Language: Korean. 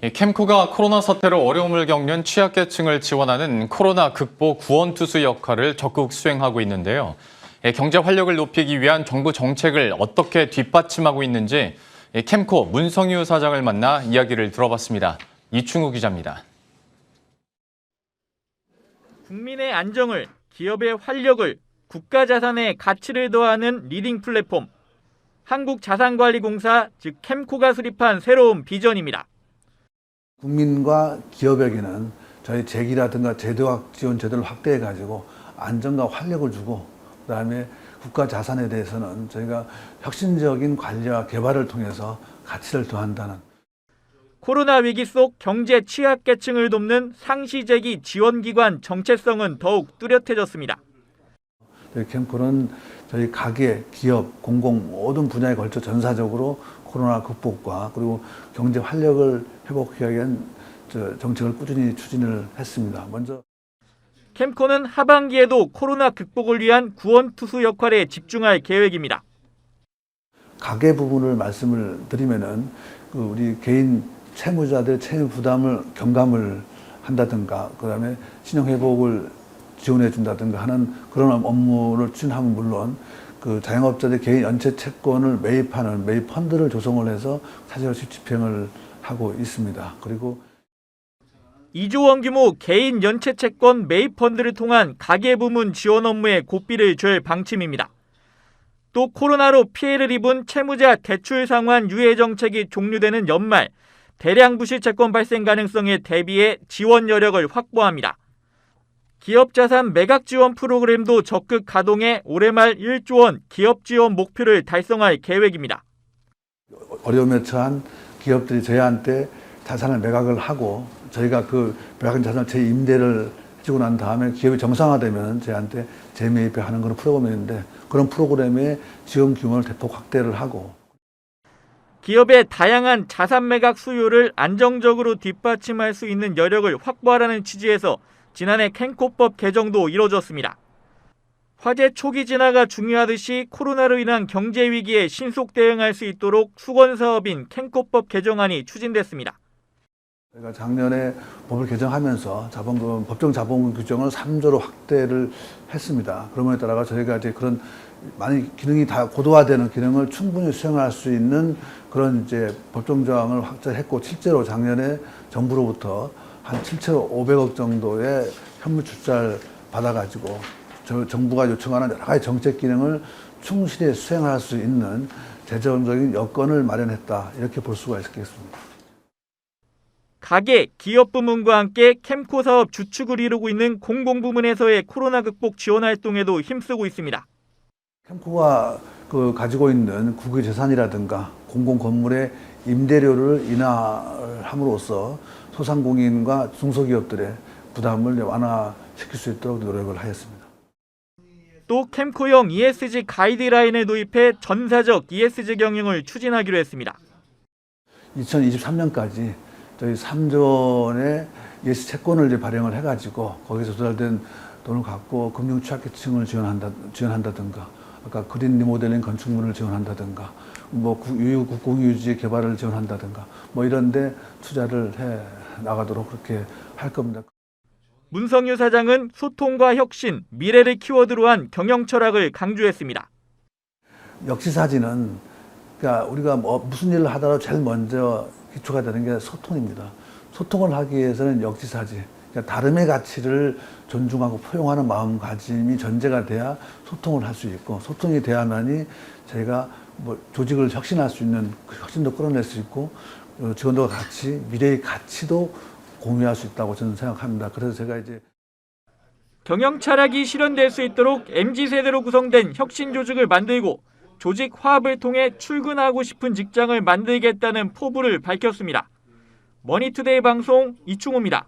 이 캠코가 코로나 사태로 어려움을 겪는 취약계층을 지원하는 코로나 극복 구원투수 역할을 적극 수행하고 있는데요. 이 경제 활력을 높이기 위한 정부 정책을 어떻게 뒷받침하고 있는지 이 캠코 문성유 사장을 만나 이야기를 들어봤습니다. 이충우 기자입니다. 국민의 안정을, 기업의 활력을, 국가 자산의 가치를 더하는 리딩 플랫폼. 한국자산관리공사 즉 캠코가 수립한 새로운 비전입니다. 국민과 기업에게는 저희 재기라든가 제도학 지원 제도를 확대해 가지고 안정과 활력을 주고 그다음에 국가 자산에 대해서는 저희가 혁신적인 관리와 개발을 통해서 가치를 더한다는 코로나 위기 속 경제 취약계층을 돕는 상시재기 지원기관 정체성은 더욱 뚜렷해졌습니다. 캠코는 저희 가계, 기업, 공공 모든 분야에 걸쳐 전사적으로 코로나 극복과 그리고 경제 활력을 회복하기 위한 저 정책을 꾸준히 추진을 했습니다. 먼저 캠코는 하반기에도 코로나 극복을 위한 구원 투수 역할에 집중할 계획입니다. 가계 부분을 말씀을 드리면은 그 우리 개인 채무자들 채무 부담을 경감을 한다든가 그다음에 신용 회복을 지원해 준다든가 하는 그런 업무를 추진하면 물론 그 자영업자들 개인 연체 채권을 매입하는 매입 펀드를 조성을 해서 사실없이 집행을 하고 있습니다. 그리고 2조 원 규모 개인 연체 채권 매입 펀드를 통한 가계 부문 지원 업무에 고삐를 줄 방침입니다. 또 코로나로 피해를 입은 채무자 대출 상환 유예 정책이 종료되는 연말 대량 부실 채권 발생 가능성에 대비해 지원 여력을 확보합니다. 기업 자산 매각 지원 프로그램도 적극 가동해 올해 말 1조 원 기업 지원 목표를 달성할 계획입니다. 어려움에 처한 기업들이 저희한테 자산을 매각을 하고 저희가 그 매각한 자산을 재임대를 해주고 난 다음에 기업이 정상화되면 저희한테 재매입하는 그런 프로그램인데 그런 프로그램의 지원 규모를 대폭 확대를 하고 기업의 다양한 자산 매각 수요를 안정적으로 뒷받침할 수 있는 여력을 확보하라는 취지에서 지난해 캔코법 개정도 이뤄졌습니다. 화재 초기 진화가 중요하듯이 코로나로 인한 경제 위기에 신속 대응할 수 있도록 수건 사업인 캔코법 개정안이 추진됐습니다. 저희가 작년에 법을 개정하면서 자본금 법정 자본금 규정을 3조로 확대를 했습니다. 그러므로 따라가 저희가 이제 그런 많이 기능이 다 고도화되는 기능을 충분히 수행할 수 있는 그런 이제 법정 조항을 확대했고 실제로 작년에 정부로부터 한 7,500억 정도의 현물 출자를 받아가지고 저 정부가 요청하는 여러 가지 정책 기능을 충실히 수행할 수 있는 재정적인 여건을 마련했다 이렇게 볼 수가 있겠습니다. 가계, 기업 부문과 함께 캠코 사업 주축을 이루고 있는 공공 부문에서의 코로나 극복 지원 활동에도 힘쓰고 있습니다. 캠코가 그 가지고 있는 국유 재산이라든가 공공 건물의 임대료를 인하함으로써 소상공인과 중소기업들의 부담을 완화시킬 수 있도록 노력을 하였습니다. 또 캠코형 ESG 가이드라인을 도입해 전사적 ESG 경영을 추진하기로 했습니다. 2023년까지 저희 3조 원의 예스 채권을 이제 발행을 해가지고 거기서 조달된 돈을 갖고 금융 취약계층을 지원한다, 지원한다든가 아까 그린 리모델링 건축물을 지원한다든가 뭐 구- 유유 국공유지 개발을 지원한다든가 뭐 이런데 투자를 해 나가도록 그렇게 할 겁니다. 문성유 사장은 소통과 혁신, 미래를 키워드로 한 경영 철학을 강조했습니다. 역시사지는 그러니까 우리가 뭐 무슨 일을 하더라도 제일 먼저 기초가 되는 게 소통입니다. 소통을 하기 위해서는 역지사지, 그러니까 다름의 가치를 존중하고 포용하는 마음가짐이 전제가 돼야 소통을 할 수 있고 소통이 돼야만이 저희가 뭐 조직을 혁신할 수 있는 그 혁신도 끌어낼 수 있고 어, 직원들과 같이 미래의 가치도 공유할 수 있다고 저는 생각합니다. 그래서 제가 이제 경영 철학이 실현될 수 있도록 MZ세대로 구성된 혁신 조직을 만들고 조직 화합을 통해 출근하고 싶은 직장을 만들겠다는 포부를 밝혔습니다. 머니투데이 방송 이충호입니다.